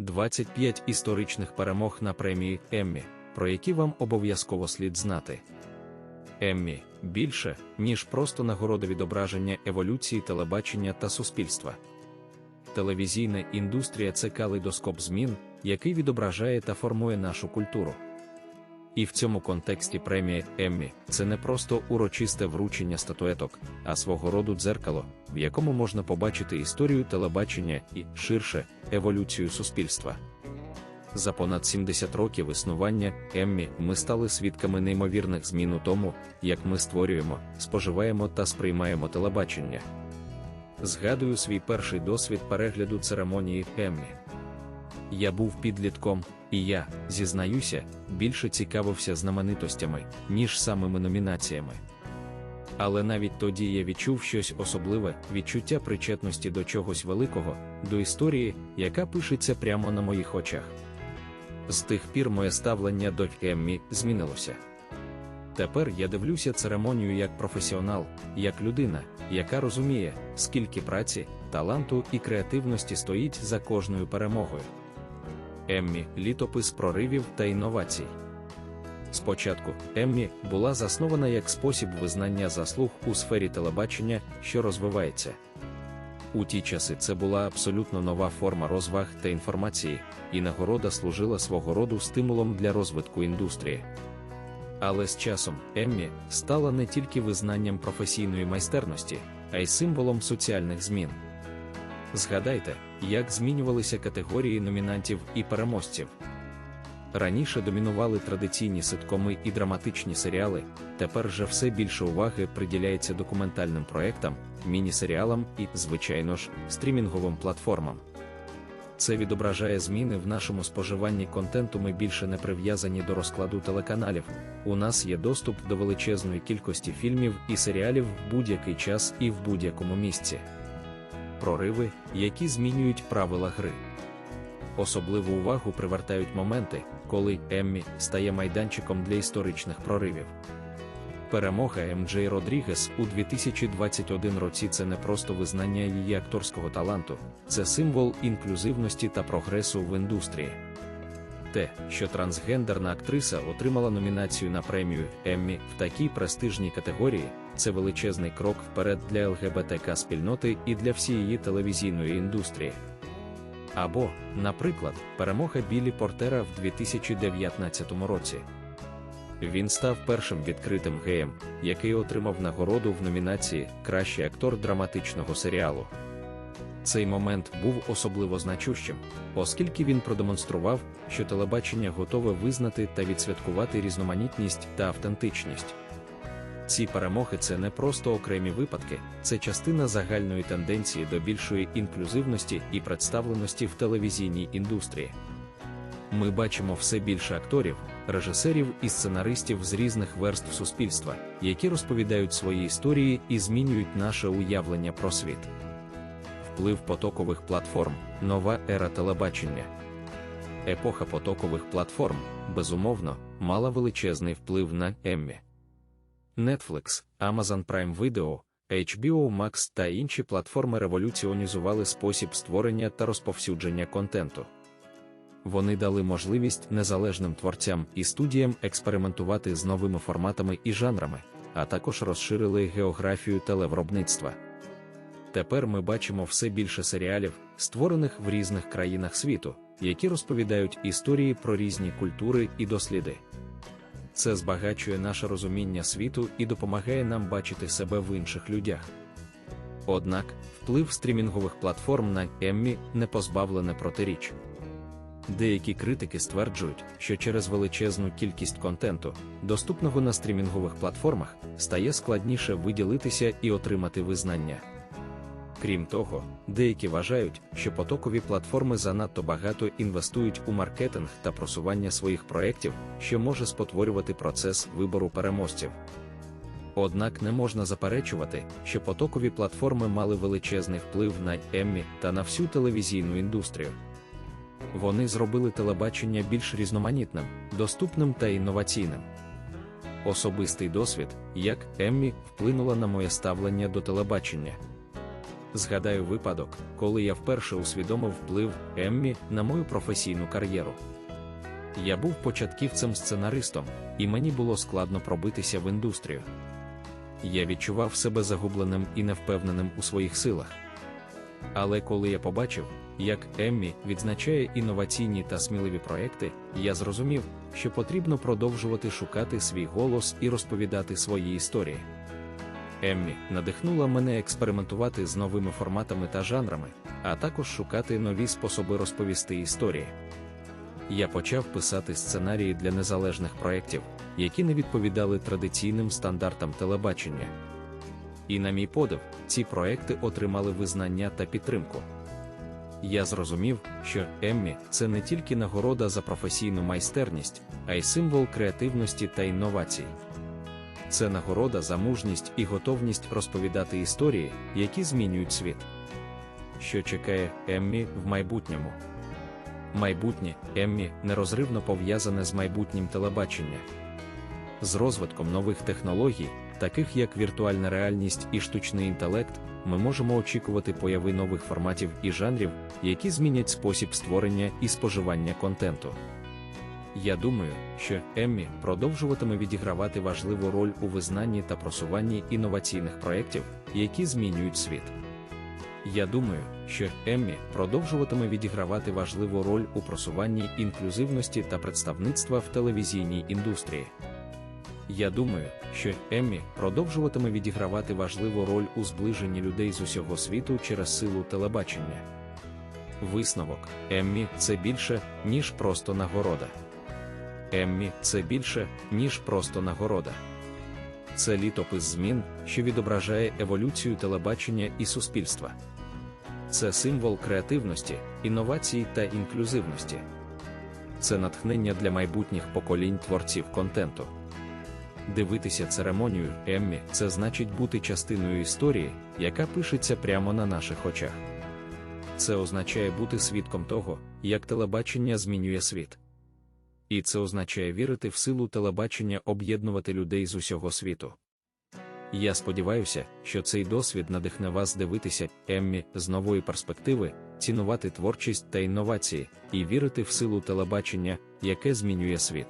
25 історичних перемог на премії Еммі, про які вам обов'язково слід знати. Еммі більше, ніж просто нагорода відображення еволюції телебачення та суспільства. Телевізійна індустрія це калейдоскоп змін, який відображає та формує нашу культуру. І в цьому контексті премія Еммі це не просто урочисте вручення статуеток, а свого роду дзеркало, в якому можна побачити історію телебачення і, ширше, еволюцію суспільства. За понад 70 років існування Еммі ми стали свідками неймовірних змін у тому, як ми створюємо, споживаємо та сприймаємо телебачення. Згадую свій перший досвід перегляду церемонії Еммі. Я був підлітком, і я, зізнаюся, більше цікавився знаменитостями, ніж самими номінаціями. Але навіть тоді я відчув щось особливе, відчуття причетності до чогось великого, до історії, яка пишеться прямо на моїх очах. З тих пір моє ставлення до Еммі змінилося. Тепер я дивлюся церемонію як професіонал, як людина, яка розуміє, скільки праці, таланту і креативності стоїть за кожною перемогою. Еммі літопис проривів та інновацій. Спочатку Еммі була заснована як спосіб визнання заслуг у сфері телебачення, що розвивається. У ті часи це була абсолютно нова форма розваг та інформації, і нагорода служила свого роду стимулом для розвитку індустрії. Але з часом Еммі стала не тільки визнанням професійної майстерності, а й символом соціальних змін. Згадайте, як змінювалися категорії номінантів і переможців. Раніше домінували традиційні ситкоми і драматичні серіали, тепер же все більше уваги приділяється документальним проектам, міні-серіалам і, звичайно ж, стрімінговим платформам. Це відображає зміни в нашому споживанні контенту. Ми більше не прив'язані до розкладу телеканалів. У нас є доступ до величезної кількості фільмів і серіалів в будь-який час і в будь-якому місці. Прориви, які змінюють правила гри. Особливу увагу привертають моменти, коли Еммі стає майданчиком для історичних проривів. Перемога Емджей Родрігес у 2021 році це не просто визнання її акторського таланту, це символ інклюзивності та прогресу в індустрії. Те, що трансгендерна актриса отримала номінацію на премію Еммі в такій престижній категорії, це величезний крок вперед для ЛГБТК спільноти і для всієї телевізійної індустрії. Або, наприклад, перемога Білі Портера в 2019 році. Він став першим відкритим геєм, який отримав нагороду в номінації Кращий актор драматичного серіалу. Цей момент був особливо значущим, оскільки він продемонстрував, що телебачення готове визнати та відсвяткувати різноманітність та автентичність. Ці перемоги це не просто окремі випадки, це частина загальної тенденції до більшої інклюзивності і представленості в телевізійній індустрії. Ми бачимо все більше акторів, режисерів і сценаристів з різних верств суспільства, які розповідають свої історії і змінюють наше уявлення про світ. Вплив потокових платформ, нова ера телебачення. Епоха потокових платформ, безумовно, мала величезний вплив на Еммі. Netflix, Amazon Prime Video, HBO Max та інші платформи революціонізували спосіб створення та розповсюдження контенту. Вони дали можливість незалежним творцям і студіям експериментувати з новими форматами і жанрами, а також розширили географію телевиробництва. Тепер ми бачимо все більше серіалів, створених в різних країнах світу, які розповідають історії про різні культури і досліди. Це збагачує наше розуміння світу і допомагає нам бачити себе в інших людях. Однак, вплив стрімінгових платформ на Еммі не позбавлене протиріч. Деякі критики стверджують, що через величезну кількість контенту, доступного на стрімінгових платформах, стає складніше виділитися і отримати визнання. Крім того, деякі вважають, що потокові платформи занадто багато інвестують у маркетинг та просування своїх проєктів, що може спотворювати процес вибору переможців. Однак не можна заперечувати, що потокові платформи мали величезний вплив на Еммі та на всю телевізійну індустрію. Вони зробили телебачення більш різноманітним, доступним та інноваційним. Особистий досвід, як Еммі, вплинула на моє ставлення до телебачення. Згадаю випадок, коли я вперше усвідомив вплив Еммі на мою професійну кар'єру. Я був початківцем-сценаристом, і мені було складно пробитися в індустрію. Я відчував себе загубленим і невпевненим у своїх силах. Але коли я побачив, як Еммі відзначає інноваційні та сміливі проекти, я зрозумів, що потрібно продовжувати шукати свій голос і розповідати свої історії. Еммі надихнула мене експериментувати з новими форматами та жанрами, а також шукати нові способи розповісти історії. Я почав писати сценарії для незалежних проєктів, які не відповідали традиційним стандартам телебачення. І, на мій подив, ці проекти отримали визнання та підтримку. Я зрозумів, що Еммі це не тільки нагорода за професійну майстерність, а й символ креативності та інновацій. Це нагорода за мужність і готовність розповідати історії, які змінюють світ. Що чекає Еммі в майбутньому? Майбутнє Еммі нерозривно пов'язане з майбутнім телебачення. З розвитком нових технологій, таких як віртуальна реальність і штучний інтелект, ми можемо очікувати появи нових форматів і жанрів, які змінять спосіб створення і споживання контенту. Я думаю, що Еммі продовжуватиме відігравати важливу роль у визнанні та просуванні інноваційних проєктів, які змінюють світ. Я думаю, що Еммі продовжуватиме відігравати важливу роль у просуванні інклюзивності та представництва в телевізійній індустрії. Я думаю, що Еммі продовжуватиме відігравати важливу роль у зближенні людей з усього світу через силу телебачення. Висновок Еммі це більше, ніж просто нагорода. Еммі це більше, ніж просто нагорода. Це літопис змін, що відображає еволюцію телебачення і суспільства. Це символ креативності, інновацій та інклюзивності. Це натхнення для майбутніх поколінь творців контенту. Дивитися церемонію Еммі це значить бути частиною історії, яка пишеться прямо на наших очах. Це означає бути свідком того, як телебачення змінює світ. І це означає вірити в силу телебачення об'єднувати людей з усього світу. Я сподіваюся, що цей досвід надихне вас дивитися Еммі з нової перспективи, цінувати творчість та інновації і вірити в силу телебачення, яке змінює світ.